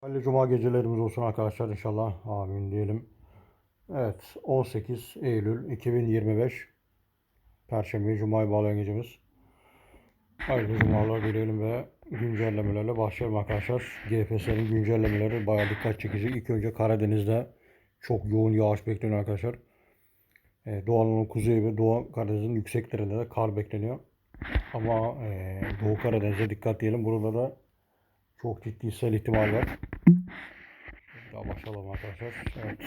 Hayırlı cuma gecelerimiz olsun arkadaşlar inşallah. Amin diyelim. Evet 18 Eylül 2025 Perşembe Cuma'yı bağlayan gecemiz. Hayırlı cumalar dileyelim ve güncellemelerle başlayalım arkadaşlar. GPS'nin güncellemeleri bayağı dikkat çekici. İlk önce Karadeniz'de çok yoğun yağış bekleniyor arkadaşlar. Ee, Doğu Anadolu'nun kuzeyi ve Doğu Karadeniz'in yükseklerinde de kar bekleniyor. Ama e, Doğu Karadeniz'e dikkat diyelim. Burada da çok ciddi sel ihtimali var. Daha başlayalım arkadaşlar. Evet.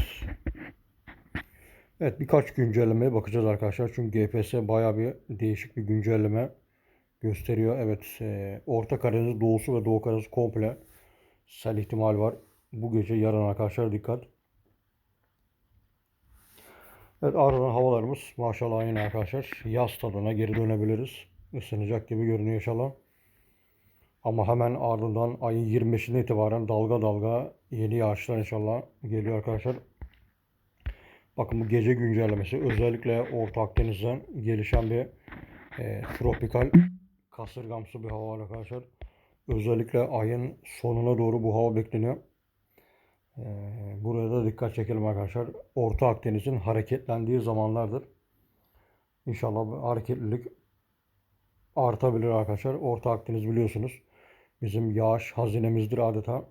Evet birkaç güncellemeye bakacağız arkadaşlar. Çünkü GPS bayağı bir değişik bir güncelleme gösteriyor. Evet e, Orta Karadeniz doğusu ve Doğu Karadeniz komple sel ihtimali var. Bu gece yarın arkadaşlar dikkat. Evet ardından havalarımız maşallah yine arkadaşlar yaz tadına geri dönebiliriz. Isınacak gibi görünüyor inşallah. Ama hemen ardından ayın 25'ine itibaren dalga dalga yeni yağışlar inşallah geliyor arkadaşlar. Bakın bu gece güncellemesi özellikle Orta Akdeniz'den gelişen bir e, tropikal kasırgamsı bir hava arkadaşlar. Özellikle ayın sonuna doğru bu hava bekleniyor. E, buraya da dikkat çekelim arkadaşlar. Orta Akdeniz'in hareketlendiği zamanlardır. İnşallah hareketlilik artabilir arkadaşlar. Orta Akdeniz biliyorsunuz. Bizim yağış hazinemizdir adeta.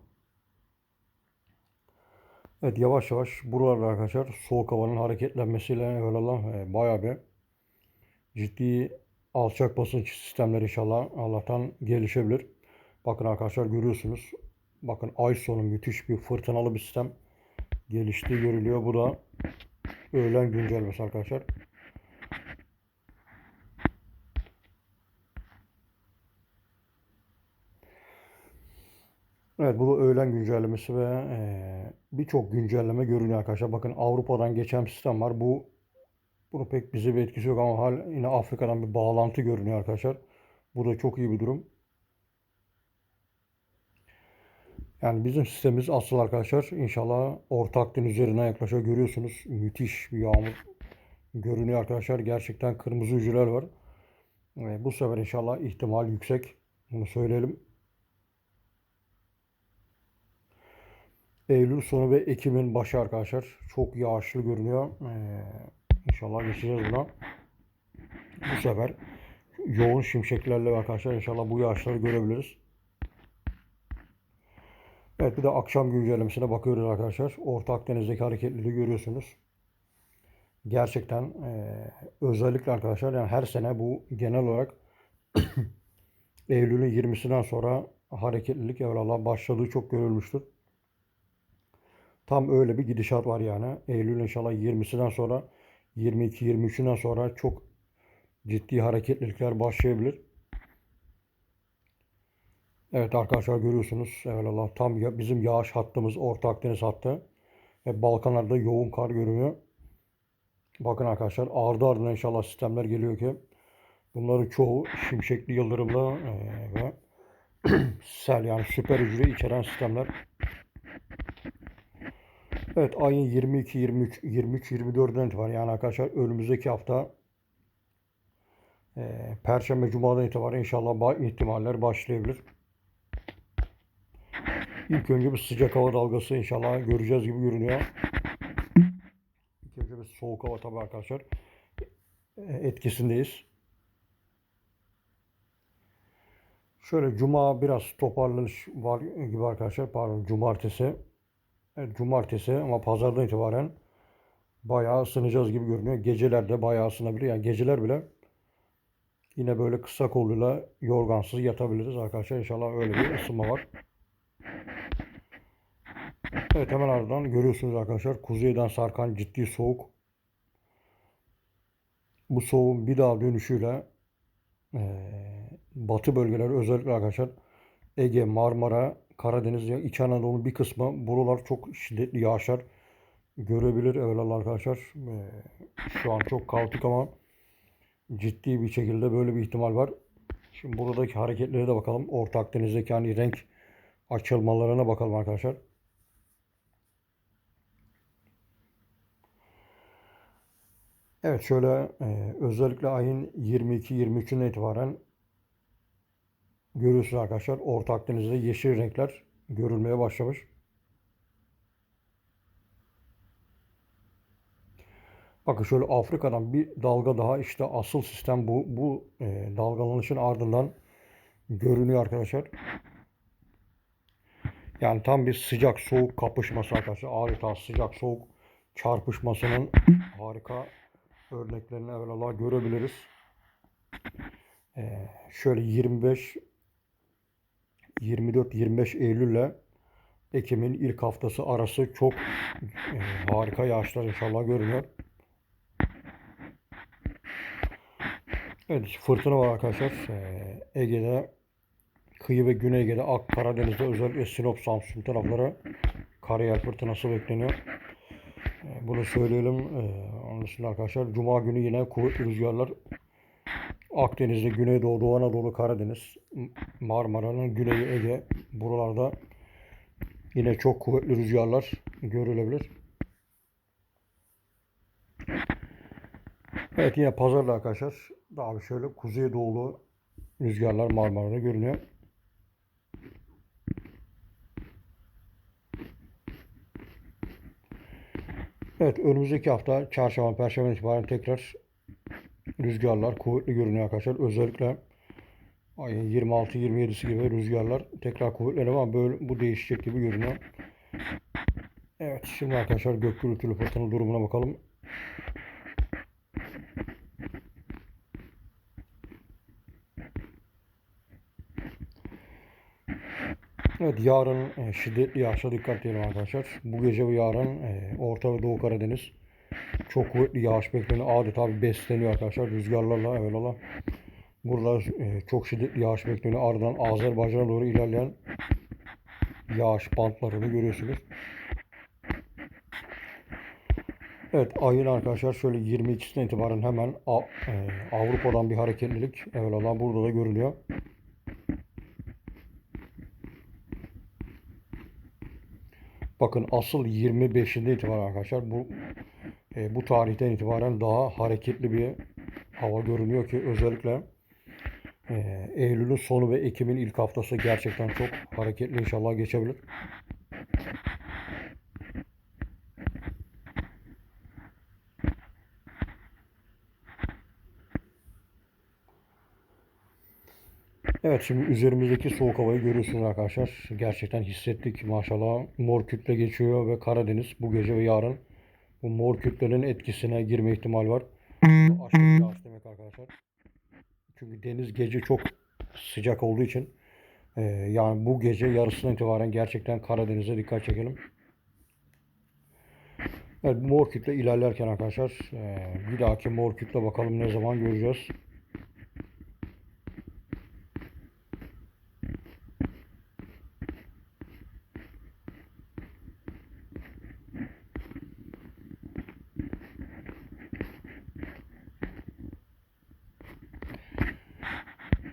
Evet yavaş yavaş buralarda arkadaşlar soğuk havanın hareketlenmesiyle evvelallah e, bayağı bir ciddi alçak basınç sistemleri inşallah Allah'tan gelişebilir. Bakın arkadaşlar görüyorsunuz. Bakın ay sonu müthiş bir fırtınalı bir sistem geliştiği görülüyor. Bu da öğlen güncellemesi arkadaşlar. Evet bu da öğlen güncellemesi ve eee, birçok güncelleme görünüyor arkadaşlar. Bakın Avrupa'dan geçen sistem var. Bu bunun pek bize bir etkisi yok ama hal yine Afrika'dan bir bağlantı görünüyor arkadaşlar. Bu da çok iyi bir durum. Yani bizim sistemimiz asıl arkadaşlar inşallah Orta Akdeniz üzerine yaklaşıyor. Görüyorsunuz müthiş bir yağmur görünüyor arkadaşlar. Gerçekten kırmızı hücreler var. E, bu sefer inşallah ihtimal yüksek. Bunu söyleyelim. Eylül sonu ve Ekim'in başı arkadaşlar. Çok yağışlı görünüyor. Ee, inşallah geçeceğiz buna. Bu sefer yoğun şimşeklerle arkadaşlar inşallah bu yağışları görebiliriz. Evet bir de akşam güncellemesine bakıyoruz arkadaşlar. Orta Akdeniz'deki hareketliliği görüyorsunuz. Gerçekten e, özellikle arkadaşlar yani her sene bu genel olarak Eylül'ün 20'sinden sonra hareketlilik evvelallah başladığı çok görülmüştür. Tam öyle bir gidişat var yani. Eylül inşallah 20'sinden sonra 22-23'ünden sonra çok ciddi hareketlilikler başlayabilir. Evet arkadaşlar görüyorsunuz. Evvelallah tam ya- bizim yağış hattımız Orta Akdeniz hattı. Ve Balkanlarda yoğun kar görünüyor. Bakın arkadaşlar ardı ardına inşallah sistemler geliyor ki bunların çoğu şimşekli yıldırımlı eee, ve sel yani süper hücre içeren sistemler. Evet ayın 22, 23, 23, 24'den itibaren yani arkadaşlar önümüzdeki hafta e, Perşembe, Cuma'dan itibaren inşallah ihtimaller başlayabilir. İlk önce bir sıcak hava dalgası inşallah göreceğiz gibi görünüyor. İlk önce bir soğuk hava tabii arkadaşlar e, etkisindeyiz. Şöyle Cuma biraz toparlanış var gibi arkadaşlar. Pardon Cumartesi. Evet, cumartesi ama pazardan itibaren bayağı ısınacağız gibi görünüyor. Gecelerde bayağı ısınabilir. Yani geceler bile yine böyle kısa kolluyla yorgansız yatabiliriz arkadaşlar. İnşallah öyle bir ısınma var. Evet hemen ardından görüyorsunuz arkadaşlar kuzeyden sarkan ciddi soğuk. Bu soğuğun bir daha dönüşüyle eee, batı bölgeleri özellikle arkadaşlar Ege, Marmara, Karadeniz, ya İç Anadolu'nun bir kısmı buralar çok şiddetli yağışlar görebilir evvelallah arkadaşlar. Eee, şu an çok kaotik ama ciddi bir şekilde böyle bir ihtimal var. Şimdi buradaki hareketlere de bakalım. Orta Akdeniz'deki hani renk açılmalarına bakalım arkadaşlar. Evet şöyle eee, özellikle ayın 22-23'üne itibaren görüyorsunuz arkadaşlar Orta Akdeniz'de yeşil renkler görülmeye başlamış. Bakın şöyle Afrika'dan bir dalga daha işte asıl sistem bu. Bu e, dalgalanışın ardından görünüyor arkadaşlar. Yani tam bir sıcak soğuk kapışması arkadaşlar. Adeta sıcak soğuk çarpışmasının harika örneklerini evvelallah görebiliriz. Ee, şöyle 25 24-25 Eylül ile Ekim'in ilk haftası arası çok e, harika yağışlar inşallah görünüyor. Evet fırtına var arkadaşlar. Ee, Ege'de kıyı ve Güney Ege'de Ak Karadeniz'de özellikle Sinop, Samsun tarafları karayel fırtınası bekleniyor. Ee, Bunu söyleyelim. Ee, Onun dışında arkadaşlar Cuma günü yine kuvvetli rüzgarlar Akdeniz'de Güneydoğu, Doğu Anadolu, Karadeniz, Marmara'nın Güneyi, Ege buralarda yine çok kuvvetli rüzgarlar görülebilir. Evet yine pazarda arkadaşlar daha bir şöyle kuzey doğulu rüzgarlar Marmara'da görünüyor. Evet önümüzdeki hafta çarşamba, perşembe itibaren tekrar rüzgarlar kuvvetli görünüyor arkadaşlar. Özellikle ayın 26-27'si gibi rüzgarlar tekrar kuvvetleniyor ama böyle bu değişecek gibi görünüyor. Evet şimdi arkadaşlar gök gürültülü fırtına durumuna bakalım. Evet yarın e, şiddetli yağışa dikkat edelim arkadaşlar. Bu gece ve yarın e, Orta ve Doğu Karadeniz çok kuvvetli yağış bekleniyor. Adeta bir besleniyor arkadaşlar rüzgarlarla evvelallah. Burada e, çok şiddetli yağış bekleniyor. Ardından Azerbaycan'a doğru ilerleyen yağış bantlarını görüyorsunuz. Evet ayın arkadaşlar şöyle 22'sinden itibaren hemen e, Avrupa'dan bir hareketlilik evvelallah burada da görülüyor. Bakın asıl 25'inde itibaren arkadaşlar bu e, bu tarihten itibaren daha hareketli bir hava görünüyor ki özellikle e, Eylül'ün sonu ve Ekim'in ilk haftası gerçekten çok hareketli inşallah geçebilir. Evet şimdi üzerimizdeki soğuk havayı görüyorsunuz arkadaşlar. Gerçekten hissettik maşallah. Mor kütle geçiyor ve Karadeniz bu gece ve yarın bu mor kütlenin etkisine girme ihtimal var. Bu aşırı yağış demek arkadaşlar. Çünkü deniz gece çok sıcak olduğu için e, yani bu gece yarısından itibaren gerçekten Karadeniz'e dikkat çekelim. Evet mor kütle ilerlerken arkadaşlar e, bir dahaki mor kütle bakalım ne zaman göreceğiz.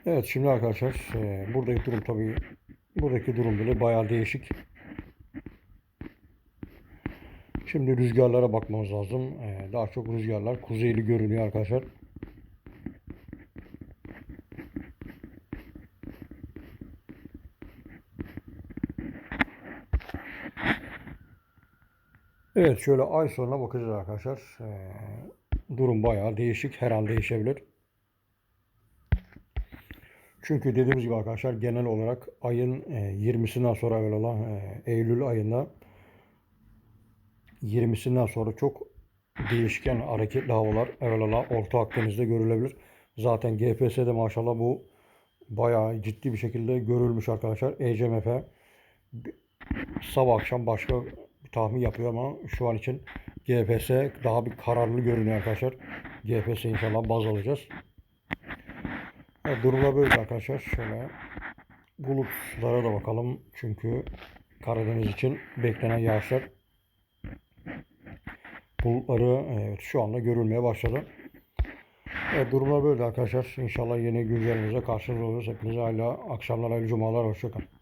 Evet şimdi arkadaşlar e, buradaki durum tabii buradaki durum bile bayağı değişik. Şimdi rüzgarlara bakmamız lazım. E, daha çok rüzgarlar kuzeyli görünüyor arkadaşlar. Evet şöyle ay sonuna bakacağız arkadaşlar. E, durum bayağı değişik. Her an değişebilir. Çünkü dediğimiz gibi arkadaşlar genel olarak ayın e, 20'sinden sonra evvelallah e, Eylül ayında 20'sinden sonra çok değişken hareketli havalar evvelallah Orta Akdeniz'de görülebilir. Zaten GPS'de maşallah bu bayağı ciddi bir şekilde görülmüş arkadaşlar. ECMF sabah akşam başka bir tahmin yapıyor ama şu an için GPS daha bir kararlı görünüyor arkadaşlar. GPS inşallah baz alacağız. Evet, durumda böyle arkadaşlar. Şöyle bulutlara da bakalım. Çünkü Karadeniz için beklenen yağışlar bulutları evet, şu anda görülmeye başladı. Evet, durumlar böyle arkadaşlar. İnşallah yeni güncelimize karşınızda oluruz. Hepinize hayırlı akşamlar, hayırlı cumalar. Hoşçakalın.